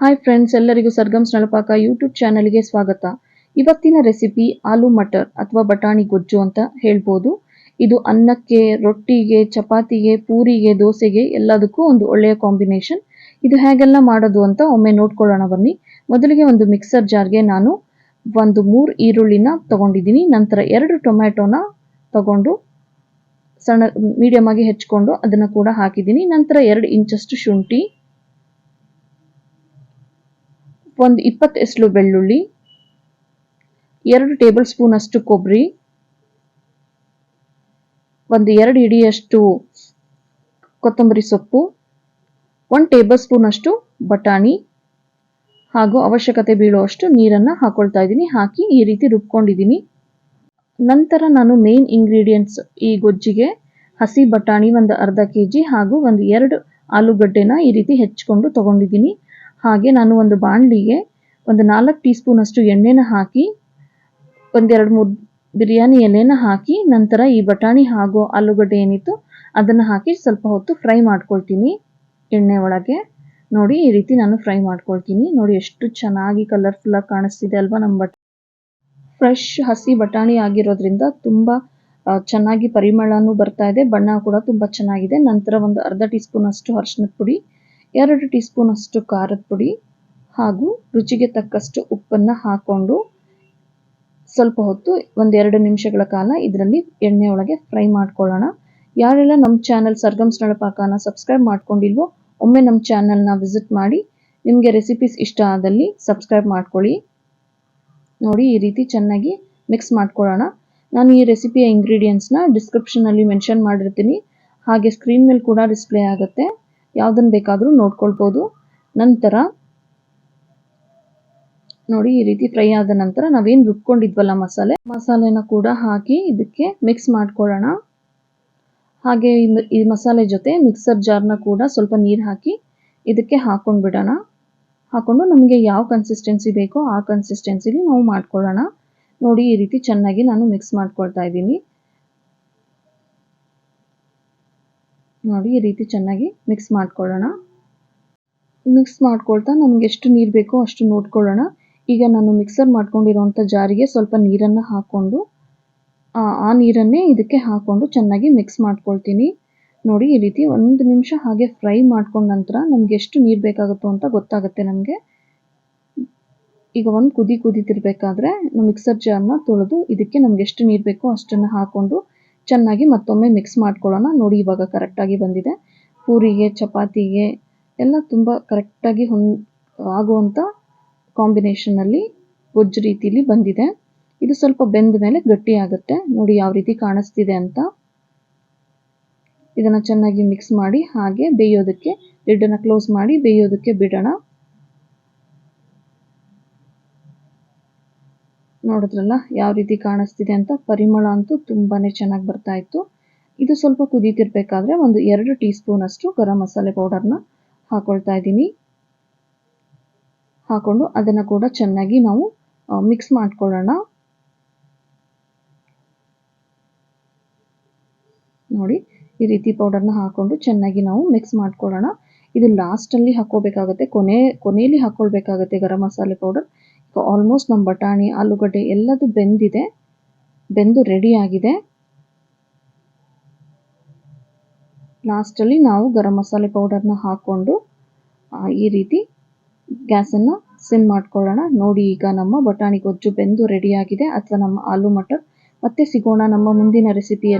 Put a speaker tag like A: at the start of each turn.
A: Hi friends ಎಲ್ಲರಿಗೂ ಸರ್ಗಮ್ಸ್ ನಳಪಾಕ YouTube ಚಾನಲ್ಗೆ ಸ್ವಾಗತ. ಇವತ್ತಿನ ರೆಸಿಪಿ ಆಲೂ ಮಟರ್ ಅಥವಾ ಬಟಾಣಿ ಗೊಜ್ಜು ಅಂತ ಹೇಳ್ಬೋದು. ಇದು ಅನ್ನಕ್ಕೆ, ರೊಟ್ಟಿಗೆ, ಚಪಾತಿಗೆ, ಪೂರಿಗೆ, ದೋಸೆಗೆ ಎಲ್ಲದಕ್ಕೂ ಒಂದು ಒಳ್ಳೆಯ ಕಾಂಬಿನೇಷನ್ ಇದು ಹೇಗೆಲ್ಲ ಮಾಡೋದು ಅಂತ ಒಮ್ಮೆ ನೋಡ್ಕೊಳ್ಳೋಣ ಬನ್ನಿ. ಮೊದಲಿಗೆ ಒಂದು ಮಿಕ್ಸರ್ ಜಾರ್ಗೆ ನಾನು ಒಂದು ಮೂರು ಈರುಳ್ಳಿನ ತಗೊಂಡಿದ್ದೀನಿ. ನಂತರ ಎರಡು ಟೊಮ್ಯಾಟೊನ ತಗೊಂಡು ಸಣ್ಣ ಮೀಡಿಯಮ್ ಆಗಿ ಹೆಚ್ಕೊಂಡು ಅದನ್ನು ಕೂಡ ಹಾಕಿದ್ದೀನಿ. ನಂತರ ಎರಡು ಇಂಚಷ್ಟು ಶುಂಠಿ ಒಂದು ಇಪ್ಪತ್ತು ಎಸ್ಲು ಬೆಳ್ಳುಳ್ಳಿ, ಎರಡು ಟೇಬಲ್ ಸ್ಪೂನ್ ಅಷ್ಟು ಕೊಬ್ಬರಿ ಒಂದು ಎರಡು ಇಡಿಯಷ್ಟು ಕೊತ್ತಂಬರಿ ಸೊಪ್ಪು, ಒಂದು ಟೇಬಲ್ ಸ್ಪೂನ್ ಅಷ್ಟು ಬಟಾಣಿ ಹಾಗೂ ಅವಶ್ಯಕತೆ ಬೀಳುವಷ್ಟು ನೀರನ್ನು ಹಾಕೊಳ್ತಾ ಇದ್ದೀನಿ. ಹಾಕಿ ಈ ರೀತಿ ರುಬ್ಕೊಂಡಿದ್ದೀನಿ. ನಂತರ ನಾನು ಮೇನ್ ಇಂಗ್ರೀಡಿಯೆಂಟ್ಸ್ ಈ ಗೊಜ್ಜಿಗೆ, ಹಸಿ ಬಟಾಣಿ ಒಂದು ಅರ್ಧ ಕೆ ಜಿ ಹಾಗೂ ಒಂದು ಎರಡು ಆಲೂಗಡ್ಡೆನ ಈ ರೀತಿ ಹೆಚ್ಕೊಂಡು ತಗೊಂಡಿದ್ದೀನಿ. ಹಾಗೆ ನಾನು ಒಂದು ಬಾಣಲಿಗೆ ಒಂದು ನಾಲ್ಕು ಟೀ ಸ್ಪೂನ್ ಅಷ್ಟು ಎಣ್ಣೆನ ಹಾಕಿ, ಒಂದೆರಡು ಮೂರು ಬಿರಿಯಾನಿ ಎಲೆನ ಹಾಕಿ, ನಂತರ ಈ ಬಟಾಣಿ ಹಾಗೂ ಆಲೂಗಡ್ಡೆ ಏನಿತ್ತು ಅದನ್ನು ಹಾಕಿ ಸ್ವಲ್ಪ ಹೊತ್ತು ಫ್ರೈ ಮಾಡ್ಕೊಳ್ತೀನಿ ಎಣ್ಣೆ ಒಳಗೆ. ನೋಡಿ, ಈ ರೀತಿ ನಾನು ಫ್ರೈ ಮಾಡ್ಕೊಳ್ತೀನಿ. ನೋಡಿ, ಎಷ್ಟು ಚೆನ್ನಾಗಿ ಕಲರ್ಫುಲ್ಲಾಗಿ ಕಾಣಿಸ್ತಿದೆ ಅಲ್ವಾ ನಮ್ಮ ಬಟ್ ಫ್ರೆಶ್ ಹಸಿ ಬಟಾಣಿ ಆಗಿರೋದ್ರಿಂದ ತುಂಬ ಚೆನ್ನಾಗಿ ಪರಿಮಳನೂ ಬರ್ತಾ ಇದೆ, ಬಣ್ಣ ಕೂಡ ತುಂಬ ಚೆನ್ನಾಗಿದೆ. ನಂತರ ಒಂದು ಅರ್ಧ ಟೀ ಸ್ಪೂನ್ ಅಷ್ಟು ಅರಿಶಿನದ ಪುಡಿ ಎರಡು ಟೀ ಸ್ಪೂನ್ ಅಷ್ಟು ಖಾರದ ಪುಡಿ ಹಾಗೂ ರುಚಿಗೆ ತಕ್ಕಷ್ಟು ಉಪ್ಪನ್ನು ಹಾಕ್ಕೊಂಡು ಸ್ವಲ್ಪ ಹೊತ್ತು ಒಂದೆರಡು ನಿಮಿಷಗಳ ಕಾಲ ಇದರಲ್ಲಿ ಎಣ್ಣೆ ಒಳಗೆ ಫ್ರೈ ಮಾಡ್ಕೊಳ್ಳೋಣ. ಯಾರೆಲ್ಲ ನಮ್ಮ ಚಾನಲ್ ಸರ್ಗಮ್ಸ್ ನಳಪಾಕನ ಸಬ್ಸ್ಕ್ರೈಬ್ ಮಾಡ್ಕೊಂಡಿಲ್ವೋ, ಒಮ್ಮೆ ನಮ್ಮ ಚಾನಲ್ನ ವಿಸಿಟ್ ಮಾಡಿ. ನಿಮಗೆ ರೆಸಿಪೀಸ್ ಇಷ್ಟ ಆದಲ್ಲಿ ಸಬ್ಸ್ಕ್ರೈಬ್ ಮಾಡ್ಕೊಳ್ಳಿ. ನೋಡಿ, ಈ ರೀತಿ ಚೆನ್ನಾಗಿ ಮಿಕ್ಸ್ ಮಾಡ್ಕೊಳ್ಳೋಣ. ನಾನು ಈ ರೆಸಿಪಿಯ ಇಂಗ್ರೀಡಿಯೆಂಟ್ಸ್ನ ಡಿಸ್ಕ್ರಿಪ್ಷನಲ್ಲಿ ಮೆನ್ಷನ್ ಮಾಡಿರ್ತೀನಿ. ಹಾಗೆ ಸ್ಕ್ರೀನ್ ಮೇಲೆ ಕೂಡ ಡಿಸ್ಪ್ಲೇ ಆಗುತ್ತೆ. ಯಾವುದನ್ನು ಬೇಕಾದರೂ ನೋಡ್ಕೊಳ್ಬೋದು. ನಂತರ ನೋಡಿ, ಈ ರೀತಿ ಫ್ರೈ ಆದ ನಂತರ ನಾವೇನು ರುಬ್ಕೊಂಡಿದ್ವಲ್ಲ ಮಸಾಲೆ, ಮಸಾಲೆನ ಕೂಡ ಹಾಕಿ ಇದಕ್ಕೆ ಮಿಕ್ಸ್ ಮಾಡ್ಕೊಳ್ಳೋಣ. ಹಾಗೆ ಈ ಮಸಾಲೆ ಜೊತೆ ಮಿಕ್ಸರ್ ಜಾರ್ನ ಕೂಡ ಸ್ವಲ್ಪ ನೀರು ಹಾಕಿ ಇದಕ್ಕೆ ಹಾಕೊಂಡು ಬಿಡೋಣ. ಹಾಕೊಂಡು ನಮಗೆ ಯಾವ ಕನ್ಸಿಸ್ಟೆನ್ಸಿ ಬೇಕೋ ಆ ಕನ್ಸಿಸ್ಟೆನ್ಸಿಲಿ ನಾವು ಮಾಡ್ಕೊಳ್ಳೋಣ. ನೋಡಿ, ಈ ರೀತಿ ಚೆನ್ನಾಗಿ ನಾನು ಮಿಕ್ಸ್ ಮಾಡ್ಕೊಳ್ತಾ ಇದ್ದೀನಿ. ನೋಡಿ ಈ ರೀತಿ ಚೆನ್ನಾಗಿ ಮಿಕ್ಸ್ ಮಾಡ್ಕೊಳ್ಳೋಣ. ಮಿಕ್ಸ್ ಮಾಡ್ಕೊಳ್ತಾ ನಮ್ಗೆ ಎಷ್ಟು ನೀರು ಬೇಕೋ ಅಷ್ಟು ನೋಡ್ಕೊಳ್ಳೋಣ. ಈಗ ನಾನು ಮಿಕ್ಸರ್ ಮಾಡ್ಕೊಂಡಿರೋಂಥ ಜಾರಿಗೆ ಸ್ವಲ್ಪ ನೀರನ್ನು ಹಾಕ್ಕೊಂಡು, ಆ ನೀರನ್ನೇ ಇದಕ್ಕೆ ಹಾಕ್ಕೊಂಡು ಚೆನ್ನಾಗಿ ಮಿಕ್ಸ್ ಮಾಡ್ಕೊಳ್ತೀನಿ. ನೋಡಿ ಈ ರೀತಿ ಒಂದು ನಿಮಿಷ ಹಾಗೆ ಫ್ರೈ ಮಾಡ್ಕೊಂಡ ನಂತರ ನಮ್ಗೆ ಎಷ್ಟು ನೀರು ಬೇಕಾಗುತ್ತೋ ಅಂತ ಗೊತ್ತಾಗುತ್ತೆ ನಮಗೆ. ಈಗ ಒಂದು ಕುದಿ ಕುದಿತಿರ್ಬೇಕಾದ್ರೆ ಮಿಕ್ಸರ್ ಜಾರ್ನ ತೊಳೆದು ಇದಕ್ಕೆ ನಮ್ಗೆ ಎಷ್ಟು ನೀರು ಬೇಕೋ ಅಷ್ಟನ್ನು ಹಾಕ್ಕೊಂಡು ಚೆನ್ನಾಗಿ ಮತ್ತೊಮ್ಮೆ ಮಿಕ್ಸ್ ಮಾಡ್ಕೊಳ್ಳೋಣ. ನೋಡಿ ಇವಾಗ ಕರೆಕ್ಟಾಗಿ ಬಂದಿದೆ. ಪೂರಿಗೆ, ಚಪಾತಿಗೆ ಎಲ್ಲ ತುಂಬ ಕರೆಕ್ಟಾಗಿ ಹೊಂದ್ ಆಗುವಂಥ ಕಾಂಬಿನೇಷನಲ್ಲಿ ಗೊಜ್ಜು ರೀತಿಲಿ ಬಂದಿದೆ. ಇದು ಸ್ವಲ್ಪ ಬೆಂದ ಮೇಲೆ ಗಟ್ಟಿ ಆಗುತ್ತೆ. ನೋಡಿ ಯಾವ ರೀತಿ ಕಾಣಿಸ್ತಿದೆ ಅಂತ. ಇದನ್ನು ಚೆನ್ನಾಗಿ ಮಿಕ್ಸ್ ಮಾಡಿ ಹಾಗೆ ಬೇಯೋದಕ್ಕೆ ಲಿಡ್ಡನ್ನು ಕ್ಲೋಸ್ ಮಾಡಿ ಬೇಯೋದಕ್ಕೆ ಬಿಡೋಣ. ನೋಡಿದ್ರಲ್ಲ, ಯಾವ ರೀತಿ ಕಾಣಿಸ್ತಿದೆ ಅಂತ ಪರಿಮಳ ಅಂತೂ ತುಂಬಾನೇ ಚೆನ್ನಾಗಿ ಬರ್ತಾ ಇತ್ತು. ಇದು ಸ್ವಲ್ಪ ಕುದೀತಿರ್ಬೇಕಾದ್ರೆ ಒಂದು ಎರಡು ಟೀ ಸ್ಪೂನ್ ಅಷ್ಟು ಗರಂ ಮಸಾಲೆ ಪೌಡರ್ನ ಹಾಕೊಳ್ತಾ ಇದ್ದೀನಿ. ಹಾಕೊಂಡು ಅದನ್ನು ಕೂಡ ಚೆನ್ನಾಗಿ ನಾವು ಮಿಕ್ಸ್ ಮಾಡ್ಕೊಳ್ಳೋಣ. ನೋಡಿ, ಈ ರೀತಿ ಪೌಡರ್ನ ಹಾಕೊಂಡು ಚೆನ್ನಾಗಿ ನಾವು ಮಿಕ್ಸ್ ಮಾಡ್ಕೊಳ್ಳೋಣ. ಇದು ಲಾಸ್ಟಲ್ಲಿ ಹಾಕೋಬೇಕಾಗುತ್ತೆ ಕೊನೆ, ಕೊನೆಯಲ್ಲಿ ಹಾಕ್ಕೊಳ್ಬೇಕಾಗತ್ತೆ ಗರಂ ಮಸಾಲೆ ಪೌಡರ್. ಈಗ ಆಲ್ಮೋಸ್ಟ್ ನಮ್ಮ ಬಟಾಣಿ, ಆಲೂಗಡ್ಡೆ ಎಲ್ಲದು ಬೆಂದಿದೆ. ಬೆಂದು ರೆಡಿ ಆಗಿದೆ. ಲಾಸ್ಟಲ್ಲಿ ನಾವು ಗರಂ ಮಸಾಲೆ ಪೌಡರ್ನ ಹಾಕ್ಕೊಂಡು ಈ ರೀತಿ ಗ್ಯಾಸನ್ನು ಸಿಮ್ ಮಾಡ್ಕೊಳ್ಳೋಣ. ನೋಡಿ ಈಗ ನಮ್ಮ ಬಟಾಣಿ ಗೊಜ್ಜು ಬೆಂದು ರೆಡಿಯಾಗಿದೆ ಅಥವಾ ನಮ್ಮ ಆಲೂ ಮಟರ್. ಮತ್ತೆ ಸಿಗೋಣ ನಮ್ಮ ಮುಂದಿನ ರೆಸಿಪಿಯಲ್ಲಿ